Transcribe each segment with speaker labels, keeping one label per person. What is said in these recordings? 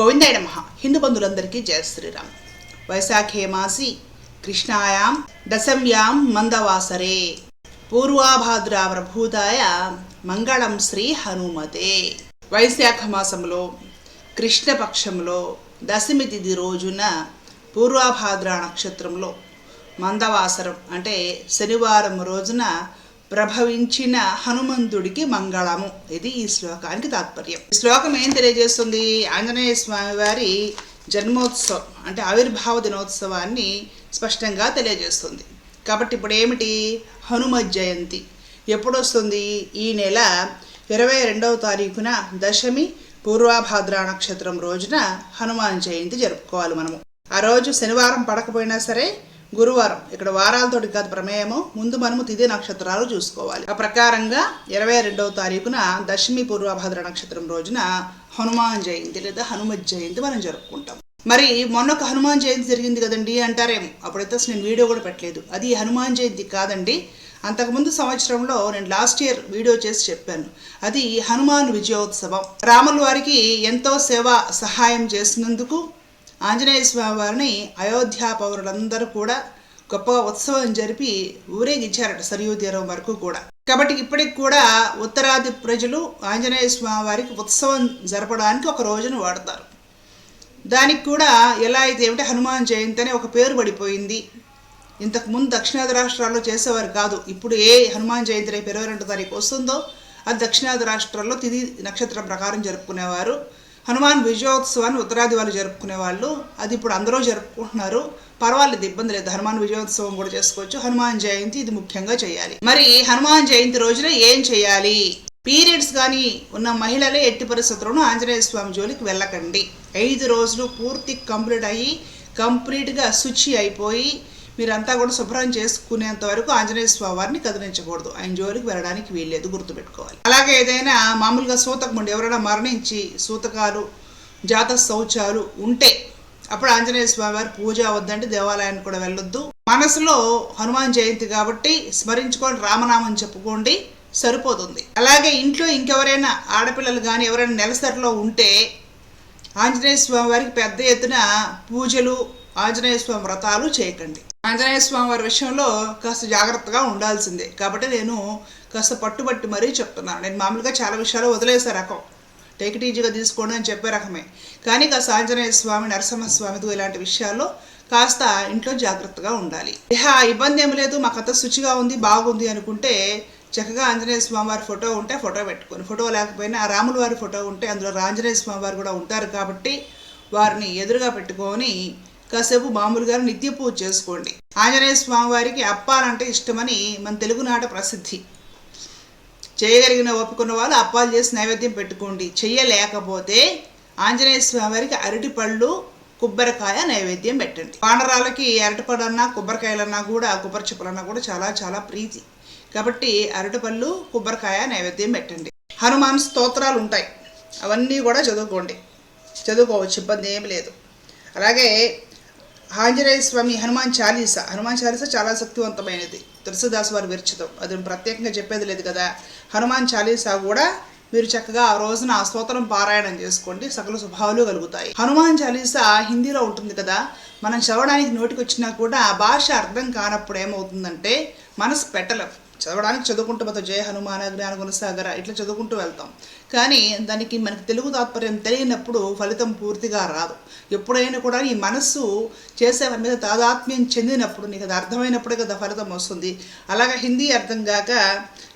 Speaker 1: గోవిందాయ నమ. హిందూ బంధువులందరికీ జయ శ్రీరామ్. వైశాఖే మాసి కృష్ణాయాం దశమ్యాం మందవాసరే. పూర్వాభాద్రావ్రభూతాయ మంగళం శ్రీ హనుమతే. వైశాఖ మాసంలో కృష్ణపక్షంలో దశమి తిథి రోజున పూర్వాభాద్ర నక్షత్రంలో మందవాసరం అంటే శనివారం రోజున ప్రభవించిన హనుమంతుడికి మంగళము. ఇది ఈ శ్లోకానికి తాత్పర్యం. ఈ శ్లోకం ఏం తెలియజేస్తుంది? ఆంజనేయ స్వామి వారి జన్మోత్సవం అంటే ఆవిర్భావ దినోత్సవాన్ని స్పష్టంగా తెలియజేస్తుంది. కాబట్టి ఇప్పుడు ఏమిటి? హనుమ జయంతి. ఎప్పుడు వస్తుంది ఈ నెల ఇరవై రెండవ తారీఖున దశమి పూర్వాభాద్ర నక్షత్రం రోజున హనుమాన్ జయంతి జరుపుకోవాలి మనము. ఆ రోజు శనివారం పడకపోయినా సరే గురువారం. ఇక్కడ వారాలతోటి కాదు ప్రమేయము. ముందు మనము తిథి నక్షత్రాలు చూసుకోవాలి. ఆ ప్రకారంగా ఇరవై రెండవ తారీఖున దశమి పూర్వభద్ర నక్షత్రం రోజున హనుమాన్ జయంతి లేదా హనుమత్ జయంతి మనం జరుపుకుంటాం. మరి మొన్న ఒక హనుమాన్ జయంతి జరిగింది కదండి అంటారేమో. అప్పుడైతే అసలు నేను వీడియో కూడా పెట్టలేదు. అది హనుమాన్ జయంతి కాదండి. అంతకుముందు సంవత్సరంలో నేను లాస్ట్ ఇయర్ వీడియో చేసి చెప్పాను. అది హనుమాన్ విజయోత్సవం. రాముల వారికి ఎంతో సేవ సహాయం చేసినందుకు ఆంజనేయ స్వామి వారిని అయోధ్య పౌరులందరూ కూడా గొప్ప ఉత్సవం జరిపి ఊరేగించారట సరియూ తీరం వరకు కూడా. కాబట్టి ఇప్పటికి కూడా ఉత్తరాది ప్రజలు ఆంజనేయ స్వామి వారికి ఉత్సవం జరపడానికి ఒక రోజును వాడతారు. దానికి కూడా ఎలా అయితే ఏమిటి హనుమాన్ జయంతి అని ఒక పేరు పడిపోయింది. ఇంతకుముందు దక్షిణాది రాష్ట్రాల్లో చేసేవారు కాదు. ఇప్పుడు ఏ హనుమాన్ జయంతి రేపు ఇరవై రెండు తారీఖు వస్తుందో అది దక్షిణాది రాష్ట్రాల్లో తిది నక్షత్రం ప్రకారం జరుపుకునేవారు. హనుమాన్ విజయోత్సవాన్ని ఉత్తరాది వాళ్ళు జరుపుకునే వాళ్ళు. అది ఇప్పుడు అందరూ జరుపుకుంటున్నారు. పర్వాలేదు ఇబ్బంది లేదు. హనుమాన్ విజయోత్సవం కూడా చేసుకోవచ్చు. హనుమాన్ జయంతి ఇది ముఖ్యంగా చేయాలి. మరి హనుమాన్ జయంతి రోజున ఏం చేయాలి? పీరియడ్స్ కానీ ఉన్న మహిళలే ఎట్టి పరిస్థితుల్లోనూ ఆంజనేయ స్వామి జోలికి వెళ్ళకండి. ఐదు రోజులు పూర్తి కంప్లీట్ అయ్యి కంప్లీట్గా శుచి అయిపోయి మీరంతా కూడా శుభ్రం చేసుకునేంత వరకు ఆంజనేయ స్వామి వారిని కదిలించకూడదు. ఆయన జోలికి వెళ్ళడానికి వీల్లేదు గుర్తుపెట్టుకోవాలి. అలాగే ఏదైనా మామూలుగా సూతకముండి ఎవరైనా మరణించి సూతకాలు జాత శౌచాలు ఉంటే అప్పుడు ఆంజనేయ స్వామి వారి పూజ వద్దంటే దేవాలయానికి కూడా వెళ్ళొద్దు. మనసులో హనుమాన్ జయంతి కాబట్టి స్మరించుకొని రామనామం చెప్పుకోండి సరిపోతుంది. అలాగే ఇంట్లో ఇంకెవరైనా ఆడపిల్లలు కానీ ఎవరైనా నెలసరిలో ఉంటే ఆంజనేయ స్వామి వారికి పెద్ద ఎత్తున పూజలు ఆంజనేయ స్వామి వ్రతాలు చేయకండి. ఆంజనేయ స్వామి వారి విషయంలో కాస్త జాగ్రత్తగా ఉండాల్సిందే. కాబట్టి నేను కాస్త పట్టుబట్టి మరీ చెప్తున్నాను. నేను మామూలుగా చాలా విషయాలు వదిలేసే రకం. టేక్ ఇట్ ఈజీగా తీసుకోండి అని చెప్పే రకమే. కానీ కాస్త ఆంజనేయ స్వామి నరసింహస్వామితో ఇలాంటి విషయాల్లో కాస్త ఇంట్లో జాగ్రత్తగా ఉండాలి. ఇహ ఇబ్బంది ఏమి లేదు. మాకంత శుచిగా ఉంది బాగుంది అనుకుంటే చక్కగా ఆంజనేయ స్వామి వారి ఫోటో ఉంటే ఫోటో పెట్టుకొని ఫోటో లేకపోయినా రాముల వారి ఫోటో ఉంటే అందులో ఆంజనేయ స్వామి వారు కూడా ఉంటారు కాబట్టి వారిని ఎదురుగా పెట్టుకొని కాసేపు మామూలుగా నిత్య పూజ చేసుకోండి. ఆంజనేయ స్వామివారికి అప్పాలంటే ఇష్టమని మన తెలుగునాట ప్రసిద్ధి. చేయగలిగిన ఒప్పుకున్న వాళ్ళు అప్పాలు చేసి నైవేద్యం పెట్టుకోండి. చెయ్యలేకపోతే ఆంజనేయ స్వామివారికి అరటి పళ్ళు కొబ్బరికాయ నైవేద్యం పెట్టండి. పాండరాలకి అరటిపళ్ళన్నా కొబ్బరికాయలన్నా కూడా కొబ్బరి చెప్పులన్నా కూడా చాలా చాలా ప్రీతి. కాబట్టి అరటిపళ్ళు కొబ్బరికాయ నైవేద్యం పెట్టండి. హనుమాన్ స్తోత్రాలు ఉంటాయి. అవన్నీ కూడా చదువుకోండి. చదువుకోవచ్చు ఇబ్బంది ఏమి లేదు. అలాగే ఆంజనేయ స్వామి హనుమాన్ చాలీస. హనుమాన్ చాలీస చాలా శక్తివంతమైనది. తులసిదాస్ వారు విరచితం. అది ప్రత్యేకంగా చెప్పేది లేదు కదా. హనుమాన్ చాలీసా కూడా మీరు చక్కగా ఆ రోజున ఆ స్తోత్రం పారాయణం చేసుకోండి. సకల స్వభావాలు కలుగుతాయి. హనుమాన్ చాలీసా హిందీలో ఉంటుంది కదా. మనం చదవడానికి నోటికి వచ్చినా కూడా ఆ భాష అర్థం కానప్పుడు ఏమవుతుందంటే మనసు పెట్టలేదు చదవడానికి చదువుకుంటూ పోతాం. జయ హనుమాన జ్ఞాన గుణసాగర ఇట్లా చదువుకుంటూ వెళ్తాం. కానీ దానికి మనకి తెలుగు తాత్పర్యం తెలియనప్పుడు ఫలితం పూర్తిగా రాదు. ఎప్పుడైనా కూడా ఈ మనస్సు చేసేవారి మీద తాదాత్మ్యం చెందినప్పుడు నీకు అది అర్థమైనప్పుడే కదా ఫలితం వస్తుంది. అలాగే హిందీ అర్థం కాక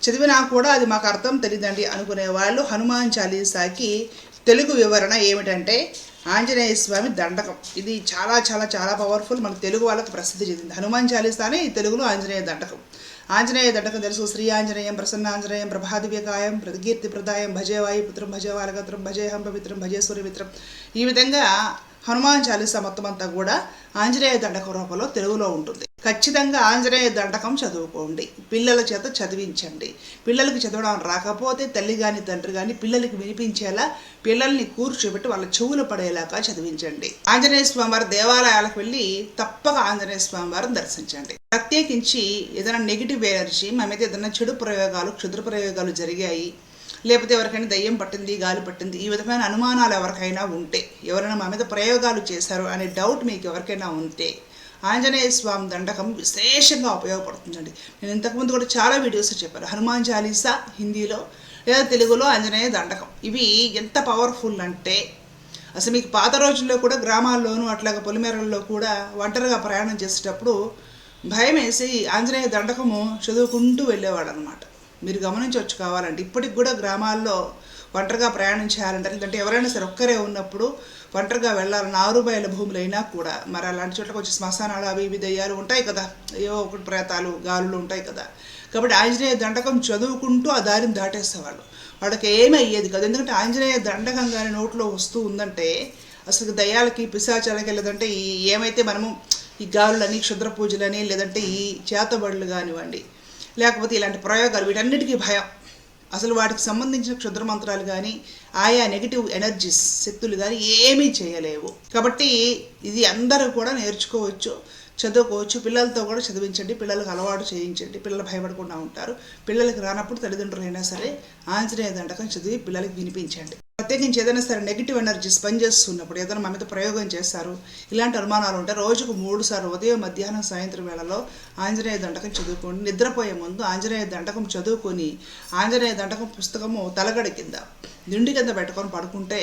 Speaker 1: చదివినా కూడా అది మాకు అర్థం తెలియదండి అనుకునే వాళ్ళు హనుమాన్ చాలీసాకి తెలుగు వివరణ ఏమిటంటే ఆంజనేయ స్వామి దండకం. ఇది చాలా చాలా చాలా పవర్ఫుల్ మన తెలుగు వాళ్ళకి ప్రసిద్ధి చెందింది. హనుమాన్ చాలీసానే ఈ తెలుగులో ఆంజనేయ దండకం. ఆంజనేయ దండకం తెలుసు శ్రీ ఆంజనేయం ప్రసన్నాంజనేయం ప్రభాదివ్యకాయం ప్రతికీర్తి ప్రదాయం భజే వాయుపుత్రం భజే వాలగత్రం భజే హం పవిత్రం భజే సూర్యమిత్రం ఈ విధంగా హనుమాన్ చాలీస మొత్తం అంతా కూడా ఆంజనేయ దండకం రూపంలో తెలుగులో ఉంటుంది. ఖచ్చితంగా ఆంజనేయ దండకం చదువుకోండి. పిల్లల చేత చదివించండి. పిల్లలకి చదవడం రాకపోతే తల్లి కానీ తండ్రి కానీ పిల్లలకి వినిపించేలా పిల్లల్ని కూర్చోబెట్టి వాళ్ళ చెవులు పడేలాగా చదివించండి. ఆంజనేయ స్వామి వారి దేవాలయాలకు వెళ్ళి తప్పక ఆంజనేయ స్వామివారిని దర్శించండి. ప్రత్యేకించి ఏదైనా నెగిటివ్ ఎనర్జీ మా మీద ఏదైనా చెడు ప్రయోగాలు క్షుద్ర ప్రయోగాలు జరిగాయి లేకపోతే ఎవరికైనా దయ్యం పట్టింది గాలి పట్టింది ఈ విధమైన అనుమానాలు ఎవరికైనా ఉంటే ఎవరైనా మా మీద ప్రయోగాలు చేశారు అనే డౌట్ మీకు ఎవరికైనా ఉంటే ఆంజనేయ స్వామి దండకం విశేషంగా ఉపయోగపడుతుందండి. నేను ఇంతకుముందు కూడా చాలా వీడియోస్ చెప్పాను. హనుమాన్ చాలీసా హిందీలో లేదా తెలుగులో ఆంజనేయ దండకం. ఇవి ఎంత పవర్ఫుల్ అంటే అసలు మీకు పాత రోజుల్లో కూడా గ్రామాల్లోనూ అట్లాగా పొలిమేరల్లో కూడా ఒంటరిగా ప్రయాణం చేసేటప్పుడు భయం వేసి ఆంజనేయ దండకము చదువుకుంటూ వెళ్ళేవాడు అనమాట మీరు గమనించవచ్చు కావాలంటే. ఇప్పటికి కూడా గ్రామాల్లో ఒంటరిగా ప్రయాణం చేయాలంటే లేదంటే ఎవరైనా సరే ఒక్కరే ఉన్నప్పుడు ఒంటరిగా వెళ్ళాలని ఆరు బయల అయినా కూడా మరి అలాంటి చోట్ల కొంచెం శ్మశానాలు అవి ఇవి దయ్యాలు ఉంటాయి కదా. ఏవో ఒకటి ప్రేతాలు గాలులు ఉంటాయి కదా. కాబట్టి ఆంజనేయ దండకం చదువుకుంటూ ఆ దారిని దాటేసేవాళ్ళు. వాళ్ళకి ఏమీ అయ్యేది కదా. ఎందుకంటే ఆంజనేయ దండకం కానీ నోట్లో వస్తూ ఉందంటే అసలు దయ్యాలకి పిశాచాలకి లేదంటే ఈ ఏమైతే మనము ఈ గాలులని క్షుద్ర పూజలని లేదంటే ఈ చేతబడులు కానివ్వండి లేకపోతే ఇలాంటి ప్రయోగాలు వీటన్నిటికీ భయం. అసలు వాటికి సంబంధించిన క్షుద్ర మంత్రాలు కానీ ఆయా నెగిటివ్ ఎనర్జీస్ శక్తులు కానీ ఏమీ చేయలేవు. కాబట్టి ఇది అందరూ కూడా నేర్చుకోవచ్చు చదువుకోవచ్చు. పిల్లలతో కూడా చదివించండి పిల్లలకు అలవాటు చేయించండి పిల్లలు భయపడకుండా ఉంటారు. పిల్లలకి రానప్పుడు తల్లిదండ్రులైనా సరే ఆంజనేయ దండకం చదివి పిల్లలకి వినిపించండి. ప్రత్యేకించి ఏదైనా సరే నెగిటివ్ ఎనర్జీస్ పనిచేస్తున్నప్పుడు ఏదైనా మా మీద ప్రయోగం చేస్తారు ఇలాంటి అనుమానాలు ఉంటే రోజుకు మూడు సార్లు ఉదయం మధ్యాహ్నం సాయంత్రం వేళలో ఆంజనేయ దండకం చదువుకోండి. నిద్రపోయే ముందు ఆంజనేయ దండకం చదువుకొని ఆంజనేయ దండకం పుస్తకము తలగడ కింద దిండి కింద పెట్టుకొని పడుకుంటే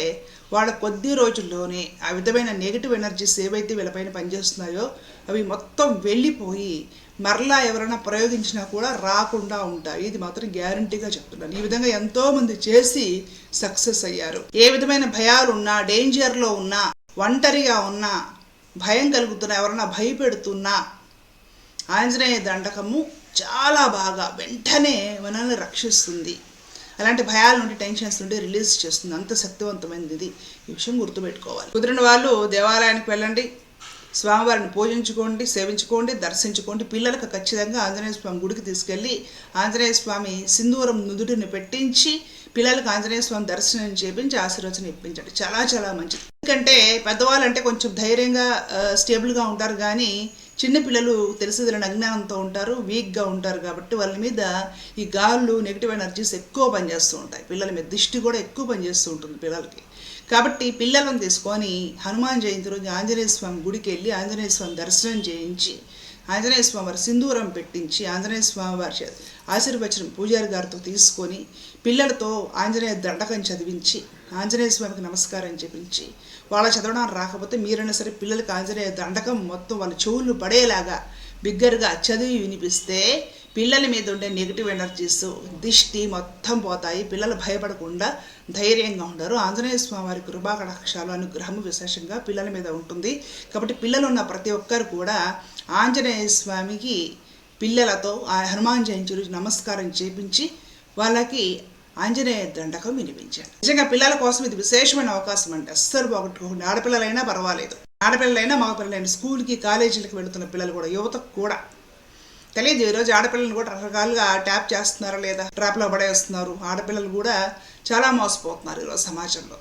Speaker 1: వాళ్ళ కొద్ది రోజుల్లోనే ఆ విధమైన నెగిటివ్ ఎనర్జీస్ ఏవైతే వీళ్ళపైన పనిచేస్తున్నాయో అవి మొత్తం వెళ్ళిపోయి మరలా ఎవరైనా ప్రయోగించినా కూడా రాకుండా ఉంటాయి ఇది మాత్రం గ్యారంటీగా చెప్తున్నాను. ఈ విధంగా ఎంతోమంది చేసి సక్సెస్ అయ్యారు. ఏ విధమైన భయాలు ఉన్నా డేంజర్లో ఉన్నా ఒంటరిగా ఉన్నా భయం కలుగుతున్నా ఎవరైనా భయపెడుతున్నా ఆంజనేయ దండకము చాలా బాగా వెంటనే మనల్ని రక్షిస్తుంది. అలాంటి భయాల నుండి టెన్షన్స్ నుండి రిలీజ్ చేస్తుంది. అంత శక్తివంతమైనది ఇది. ఈ విషయం గుర్తుపెట్టుకోవాలి. కుదిరిన వాళ్ళు దేవాలయానికి వెళ్ళండి. స్వామివారిని పూజించుకోండి సేవించుకోండి దర్శించుకోండి. పిల్లలకు ఖచ్చితంగా ఆంజనేయ స్వామి గుడికి తీసుకెళ్ళి ఆంజనేయ స్వామి సింధూరం నుదుటిని పెట్టించి పిల్లలకు ఆంజనేయ స్వామి దర్శనం చేపించి ఆశీర్వచనం ఇప్పించండి. చాలా చాలా మంచిది. ఎందుకంటే పెద్దవాళ్ళు అంటే కొంచెం ధైర్యంగా స్టేబుల్గా ఉంటారు కానీ చిన్నపిల్లలు తెలిసేదని అజ్ఞానంతో ఉంటారు వీక్గా ఉంటారు కాబట్టి వాళ్ళ మీద ఈ గాళ్ళు నెగిటివ్ ఎనర్జీస్ ఎక్కువ పనిచేస్తూ ఉంటాయి. పిల్లల మీద దిష్టి కూడా ఎక్కువ పనిచేస్తూ ఉంటుంది పిల్లలకి. కాబట్టి పిల్లలను తీసుకొని హనుమాన్ జయంతి రోజు ఆంజనేయ స్వామి గుడికి వెళ్ళి ఆంజనేయ స్వామి దర్శనం చేయించి ఆంజనేయ స్వామి వారి సింధూరం పెట్టించి ఆంజనేయ స్వామి వారి ఆశీర్వచనం పూజారి గారితో తీసుకొని పిల్లలతో ఆంజనేయ దండకం చదివించి ఆంజనేయ స్వామికి నమస్కారం చెప్పించి వాళ్ళ చదవడం రాకపోతే మీరైనా సరే పిల్లలకి ఆంజనేయ దండకం మొత్తం వాళ్ళ చెవులు పడేలాగా బిగ్గరగా చదివి వినిపిస్తే పిల్లల మీద ఉండే నెగిటివ్ ఎనర్జీస్ దిష్టి మొత్తం పోతాయి. పిల్లలు భయపడకుండా ధైర్యంగా ఉండరు. ఆంజనేయ స్వామి వారి కృపాకటాక్షాలు అనుగ్రహము విశేషంగా పిల్లల మీద ఉంటుంది. కాబట్టి పిల్లలు ఉన్న ప్రతి ఒక్కరు కూడా ఆంజనేయ స్వామికి పిల్లలతో ఆ హనుమాన్ జయంతి రోజు నమస్కారం చేపించి వాళ్ళకి ఆంజనేయ దండకం వినిపించాడు నిజంగా పిల్లల కోసం ఇది విశేషమైన అవకాశం అంటే అస్సలు పోగొట్టుకోండి ఆడపిల్లలైనా పర్వాలేదు. ఆడపిల్లలైనా మగపిల్లలైనా స్కూల్కి కాలేజీలకు వెళుతున్న పిల్లలు కూడా యువతకు కూడా. తెలియదు ఈరోజు ఆడపిల్లలు కూడా రకరకాలుగా ట్యాప్ చేస్తున్నారా లేదా? ట్రాప్లో పడేస్తున్నారు. ఆడపిల్లలు కూడా చాలా మోసపోతున్నారు ఈరోజు సమాజంలో.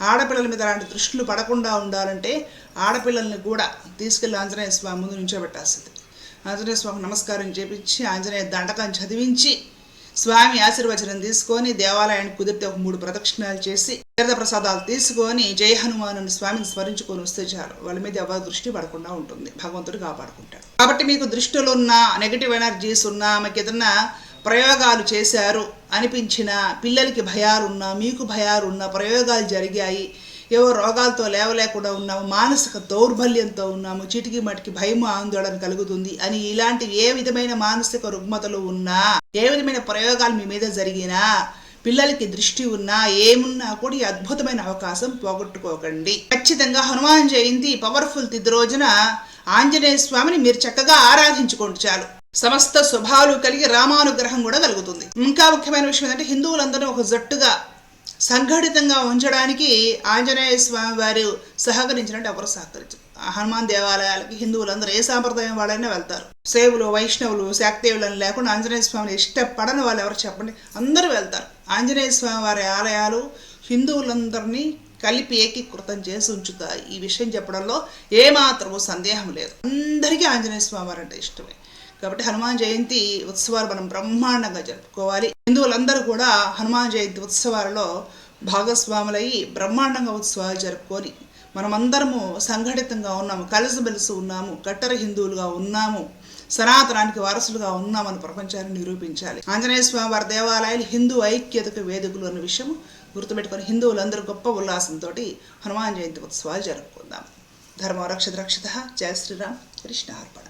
Speaker 1: ఆడపిల్లల మీద అలాంటి దృష్టిలు పడకుండా ఉండాలంటే ఆడపిల్లల్ని కూడా తీసుకెళ్ళి ఆంజనేయ స్వామి ముందు నుంచోబెట్టాల్సింది. ఆంజనేయ స్వామికి నమస్కారం చేపించి ఆంజనేయ దండకం చదివించి స్వామి ఆశీర్వచనం తీసుకొని దేవాలయానికి కుదిరితే ఒక మూడు ప్రదక్షిణాలు చేసి తీర్థ ప్రసాదాలు తీసుకొని జయ హనుమాను స్వామిని స్మరించుకొని వస్తే చాలు. వాళ్ళ మీద ఎవరి దృష్టి పడకుండా ఉంటుంది. భగవంతుడు కాపాడుకుంటాడు. కాబట్టి మీకు దృష్టిలో ఉన్న నెగిటివ్ ఎనర్జీస్ ఉన్నా మీకు ఏదన్నా ప్రయోగాలు చేశారు అనిపించిన పిల్లలకి భయాలున్నా మీకు భయాలున్నా ప్రయోగాలు జరిగాయి ఏవో రోగాలతో లేవలేకుండా ఉన్నాము మానసిక దౌర్బల్యంతో ఉన్నాము చిటికి మటికి భయము ఆందోళన కలుగుతుంది అని ఇలాంటి ఏ విధమైన మానసిక రుగ్మతలు ఉన్నా ఏ విధమైన ప్రయోగాలు మీ మీద జరిగినా పిల్లలకి దృష్టి ఉన్నా ఏమున్నా కూడా ఈ అద్భుతమైన అవకాశం పోగొట్టుకోకండి. ఖచ్చితంగా హనుమాన్ జయంతి పవర్ఫుల్ తిది రోజున ఆంజనేయ స్వామిని మీరు చక్కగా ఆరాధించుకోండి చాలు. సమస్త శుభాలు కలిగి రామానుగ్రహం కూడా కలుగుతుంది. ఇంకా ముఖ్యమైన విషయం ఏంటంటే హిందువులందరూ ఒక జట్టుగా సంఘటితంగా ఉంచడానికి ఆంజనేయ స్వామి వారు సహకరించినట్టు ఎవరు సహకరించరు. హనుమాన్ దేవాలయాలకి హిందువులందరూ ఏ సాంప్రదాయం వాళ్ళైనా వెళ్తారు. సేవులు వైష్ణవులు శాక్తేవులను లేకుండా ఆంజనేయ స్వామిని ఇష్టపడని వాళ్ళు ఎవరు చెప్పండి. అందరూ వెళ్తారు. ఆంజనేయ స్వామి వారి ఆలయాలు హిందువులందరినీ కలిపి ఏకీకృతం చేసి ఉంచుతాయి. ఈ విషయం చెప్పడంలో ఏమాత్రము సందేహం లేదు. అందరికీ ఆంజనేయ స్వామి వారు అంటే ఇష్టమే. కాబట్టి హనుమాన్ జయంతి ఉత్సవాలు మనం బ్రహ్మాండంగా జరుపుకోవాలి. హిందువులందరూ కూడా హనుమాన్ జయంతి ఉత్సవాలలో భాగస్వాములయ్యి బ్రహ్మాండంగా ఉత్సవాలు జరుపుకొని మనమందరము సంఘటితంగా ఉన్నాము కలిసిమెలిసి ఉన్నాము కట్టర హిందువులుగా ఉన్నాము సనాతనానికి వారసులుగా ఉన్నామని ప్రపంచాన్ని నిరూపించాలి. ఆంజనేయ స్వామి వారి దేవాలయాలు హిందూ ఐక్యతకు వేదికలు అన్న విషయం గుర్తుపెట్టుకొని హిందువులందరూ గొప్ప ఉల్లాసంతో హనుమాన్ జయంతి ఉత్సవాలు జరుపుకుందాం. ధర్మ రక్షత రక్షత. జయ శ్రీరామ్. కృష్ణ అర్పణ.